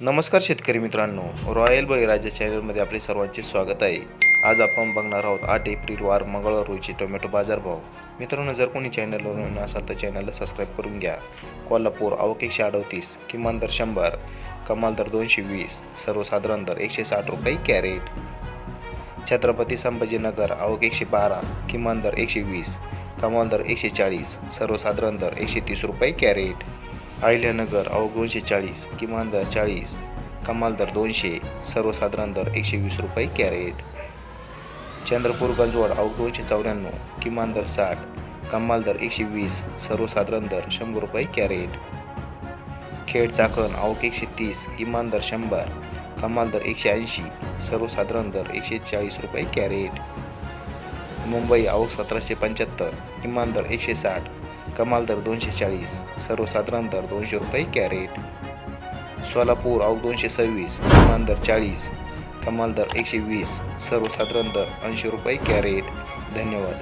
नमस्कार शेतकरी मित्रांनो. रॉयल बळीराजा चॅनलमध्ये आपले सर्वांचे स्वागत आहे. आज आपण बघणार आहोत आठ एप्रिल वार मंगळवार रोजी टोमॅटो बाजारभाव. मित्रांनो जर कोणी चॅनलवर नवीन असाल तर चॅनलला सबस्क्राईब करून घ्या. कोल्हापूर आवक एकशे अडतीस किमान दर शंभर कमाल दर दोनशे वीस सर्वसाधारण दर एकशे साठ रुपये कॅरेट. छत्रपती संभाजीनगर आवक एकशे बारा किमान दर एकशे वीस कमाल दर एकशे चाळीस सर्वसाधारण दर एकशे तीस रुपये कॅरेट. अहिल्यानगर आवक दोनशे चाळीस किमान दर चाळीस कमाल दर दोनशे सर्वसाधारण दर एकशे वीस रुपये कॅरेट. चंद्रपूर गंजवड आवक दोनशे चौऱ्याण्णव किमान दर साठ कमाल दर एकशे वीस सर्वसाधारण दर शंभर रुपये कॅरेट. खेड चाकण आवक एकशे तीस किमान दर शंभर कमाल दर एकशे ऐंशी सर्वसाधारण दर एकशे चाळीस रुपये कॅरेट. मुंबई आवक सतराशे पंच्याहत्तर किमान दर एकशे साठ कमाल दर दोनशे चाळीस सर्वसाधारण दर दोनशे रुपये कॅरेट. सोलापूर आवक दोनशे सव्वीस किमान दर चाळीस कमाल दर एकशे वीस सर्वसाधारण दर ऐंशी रुपये कॅरेट. धन्यवाद.